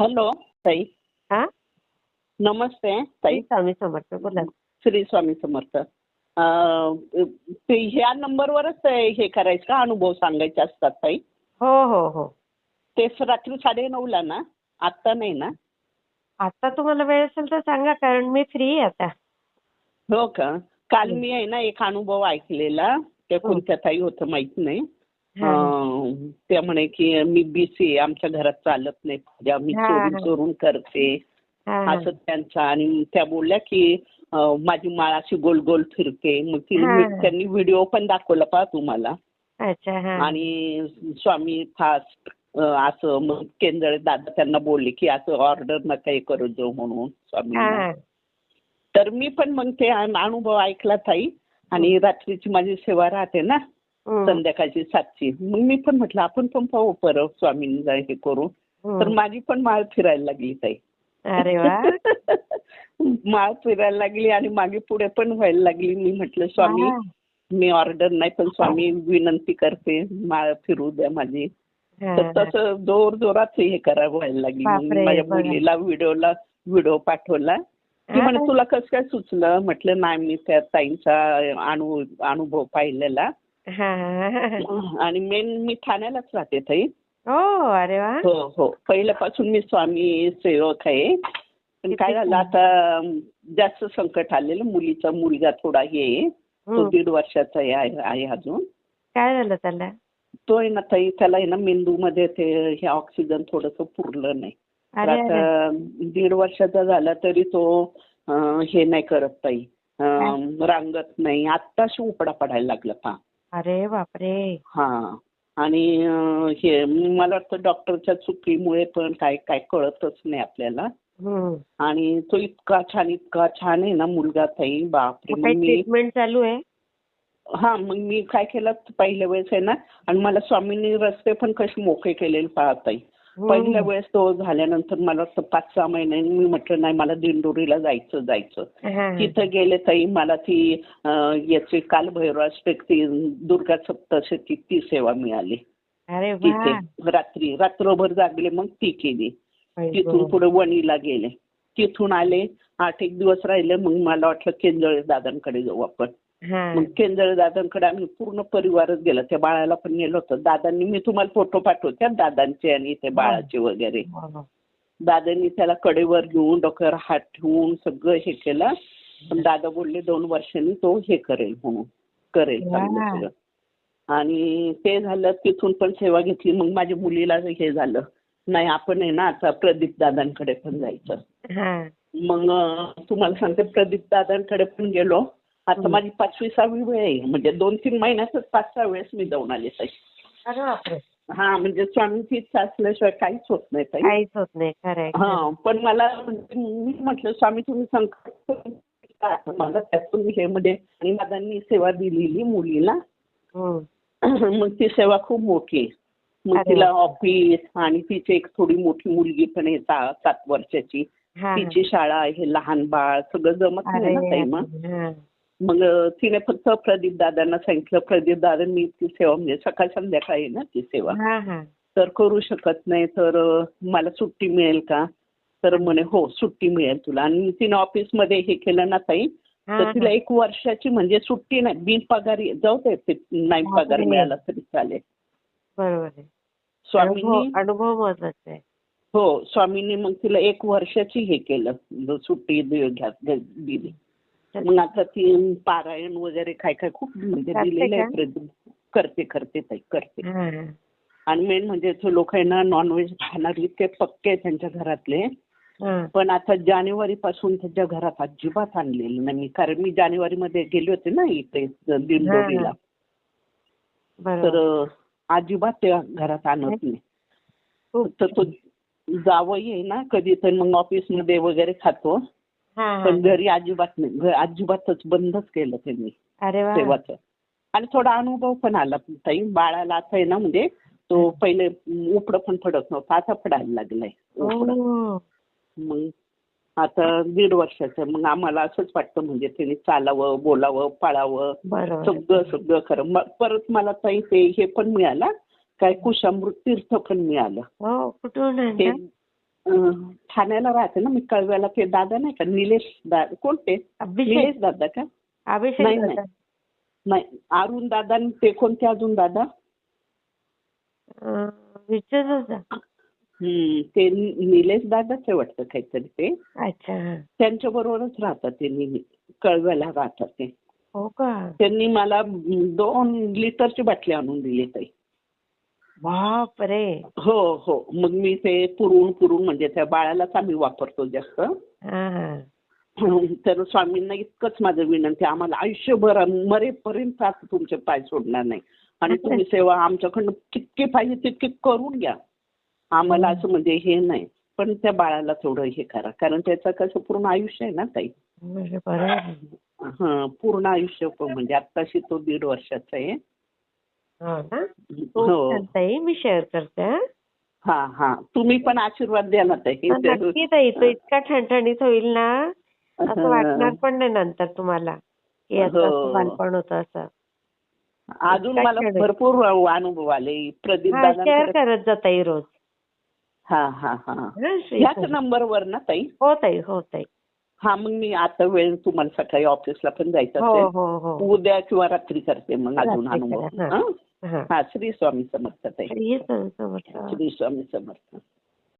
Hello ताई. हा? नमस्ते ताई. स्वामी समर्थ बोला श्री स्वामी समर्थ. ह्या नंबरवरच हे करायचं का? अनुभव सांगायचे असतात ताई? हो हो हो. ते रात्री साडे नऊला ना? आत्ता नाही ना? आता तुम्हाला वेळ असेल तर सांगा कारण मी फ्री आहे आता. हो का? काल मी आहे ना एक अनुभव ऐकलेला. ते कोणत्या ताई होतं माहीत नाही. हा. त्या म्हणे की मी बीसी आमच्या घरात चालत नाही पूजा मी हा, चोरून हा. चोरून करते. हा, हा. असं त्यांचं आणि त्या बोलल्या की माझी माळ अशी गोल गोल फिरते. मग ती हा. त्यांनी व्हिडिओ पण दाखवला पहा तुम्हाला. अच्छा हा. आणि स्वामी फास्ट असं मग केंद्र दादा त्यांना बोलले की असं ऑर्डर नका हे करू देऊ म्हणून स्वामी हा. तर मी पण मग ते अन- अनुभव ऐकला ताई. आणि रात्रीची माझी सेवा राहते ना. संध्याकाळची सातची मग मी पण म्हटलं आपण पण पाहू परत स्वामींना हे करू. तर माझी पण माळ फिरायला लागली ताई अरे वा माळ फिरायला लागली आणि मागे पुढे पण व्हायला लागली मी म्हटलं स्वामी. मी ऑर्डर नाही पण स्वामी विनंती करते माळ फिरू द्या माझी तर. तसं जोर जोरात हे करायला व्हायला लागली माझ्या. मुलीला व्हिडिओला व्हिडिओ पाठवला ती हा. म्हणे तुला कसं काय सुचलं म्हटलं नाही मी त्या ताईंचा अनु अनुभव पाहिलेला. आणि मेन मी ठाण्यालाच राहते ताई. हो अरे वा. हो हो. पहिल्यापासून मी स्वामी सेवक आहे. पण काय झालं आता जास्त संकट आलेलं. मुलीचा मुलगा थोडा हे. तो. दीड वर्षाचा आहे अजून. काय झालं त्याला? तो आहे ना ताई त्याला आहे ना मेंदूमध्ये ते हे ऑक्सिजन थोडंसं पुरलं नाही. आता दीड वर्षाचा झाला तरी तो हे नाही करत ताई. रांगत नाही. आत्ताशी उपडा पडायला लागला पहा. अरे बापरे. हा. आणि हे मला वाटतं डॉक्टरच्या चुकीमुळे पण काय काय कळतच नाही आपल्याला. आणि तो इतका छान इतका छान आहे ना मुलगा ताई. बापरे ट्रीटमेंट चालू आहे? हा मग मी काय केलं पहिल्या वेळेस आहे ना आणि मला स्वामींनी रस्ते पण कसे मोकळे केलेले आहे पहिल्या वेळेस तो झाल्यानंतर मला पाच सहा महिन्यांनी मी म्हटलं नाही मला दिंडोरीला जायचं जायचं. हा, हा. तिथं गेले ताई मला ती याची कालभैरवाष्टक ती दुर्गा सप्तशती ती सेवा मिळाली. तिथे. रात्री रात्रभर जागले मग ती केली. तिथून पुढे वणीला गेले. तिथून आले आठ एक दिवस राहिले मग मला वाटलं केंजळे दादांकडे जाऊ आपण. हा मग केंजळे दादांकडे आम्ही पूर्ण परिवारच गेला. त्या बाळाला पण नेलं होतं. दादांनी मी तुम्हाला फोटो पाठवते दादांचे आणि ते बाळाचे वगैरे. दादांनी त्याला कडेवर घेऊन डोक्यावर हात ठेवून सगळं हे केलं. पण दादा बोलले दोन वर्षांनी तो हे करेल म्हणून. करेल. सगळं. आणि ते झालं तिथून पण सेवा घेतली. मग माझ्या मुलीला हे झालं. नाही आपण आहे ना आता प्रदीप दादांकडे पण जायचं. मग तुम्हाला सांगते प्रदीप दादांकडे पण गेलो. आता. माझी पाचवी सहावी वेळ आहे. म्हणजे दोन तीन महिन्यातच पाच सहा वेळेस मी जाऊन आले ताई. अरे बापरे. हा म्हणजे स्वामींची इच्छा असल्याशिवाय काहीच होत नाही ताई. काहीच होत नाही. खरंय हा पण मला म्हणजे मी म्हटलं स्वामी तुम्ही संकट मला त्यातून हे मध्ये आणि दादांनी सेवा दिलेली मुलीला. हम्म. मग ती सेवा खूप मोठी आहे. मग अरे तिला वा. ऑफिस आणि तिची एक थोडी मोठी मुलगी पण आहे सा- सात वर्षाची. हा, हा. तिची शाळा आहे लहान बाळ सगळं जमत नाही अरे ना ताई मग. हा. मग तिने फक्त प्रदीप दादांना सांगितलं प्रदीप दादांनी ती सेवा म्हणजे सकाळ संध्याकाळ ना ती सेवा. तर करू शकत नाही तर मला सुट्टी मिळेल का? तर म्हणे हो सुट्टी मिळेल तुला. आणि तिने ऑफिसमध्ये हे केलं ना ताई तर तिला. एक वर्षाची म्हणजे सुट्टी नाही बिन पगारी जाऊ दे ते नाही. पगार मिळाला तरी चालेल. बरोबर स्वामींनी अनुभव महत्त्वाचा आहे. हो स्वामींनी मग तिला एक वर्षाची हे केलं सुट्टी दि- मग आता ती पारायण वगैरे काय काय खूप म्हणजे दिलेलं आहे. करते करते ताई करते. आणि मेन म्हणजे ते लोक आहे ना नॉनव्हेज खाणारे इतके पक्के त्यांच्या घरातले. पण आता जानेवारी पासून त्यांच्या घरात अजिबात आणलेलं नाही. मी कारण मी जानेवारी मध्ये गेले होते ना इथे दिंडोरीला तर अजिबात त्या घरात आणत नाही. तर तो जावई आहे ना कधी तर मग ऑफिसमध्ये वगैरे खातो. पण घरी अजिबात नाही. अजिबातच बंदच केलं त्यांनी. सेवाचं. आणि थोडा अनुभव पण आला ताई. बाळाला आता आहे ना म्हणजे तो पहिले उपडं पण पडत नव्हतं. आता पडायला लागलाय. मग आता दीड वर्षाचं. मग आम्हाला असंच वाटतं म्हणजे त्यांनी चालावं बोलावं पाळावं. सगळं सगळं खरं. मग परत मला ताई ते हे पण मिळालं. काय कुशामृत तीर्थ पण मिळालं. ठाण्याला राहते ना मी कळव्याला ते दादा नाही का निलेश दादा कोणते अभिषेक निलेश दादा का अभिषेक नाही. नाही अरुण दादा आणि ते कोणते अजून दादा हम्म, ते निलेश दादाच आहे वाटतं काहीतरी ते अच्छा त्यांच्या बरोबरच राहतात ते नेहमी कळव्याला राहतात ते हो का त्यांनी मला दोन लिटरची बाटली आणून दिली ताई बापरे. हो हो. मग मी ते पुरवून पुरवून म्हणजे त्या बाळालाच आम्ही वापरतो जास्त. हा. हा तर स्वामींना इतकंच माझं विनंती आम्हाला आयुष्यभर मरेपर्यंत आता तुमचे पाय सोडणार नाही. आणि तुम्ही सेवा आमच्याकडनं कितके पाहिजे तितके करून घ्या. आम्हाला असं म्हणजे हे नाही. पण त्या बाळाला थोडं हे करा. कारण त्याचं कसं पूर्ण आयुष्य आहे ना ताई? म्हणजे. हा पूर्ण आयुष्य म्हणजे आत्ताशी तो दीड वर्षाचा आहे. हो हो. ताई मी शेअर करते हं. हा हा. तुम्ही पण आशीर्वाद द्या ना ताई. नक्की ताई. तो इतका ठणठणीत होईल ना असं वाटणार पण नाही नंतर तुम्हाला की असं असं हो. बालपण होतं असं. अजून मला? भरपूर अनुभव आले. प्रदीप हा शेअर दादा करत जा ताई रोज. हा हा हा. हं, श्री ह्याच स्वामी. नंबरवर ना ताई? हो ताई हो ताई. हा मग मी आता वेळ तुम्हाला सकाळी ऑफिसला पण जायचं हो असेल. हो हो. उद्या किंवा रात्री करते मग अजून रात्री अनुभव करा, हा. हं? हा? हा श्री स्वामी समर्थ ताई श्री स्वामी समर्थ. श्री स्वामी समर्थ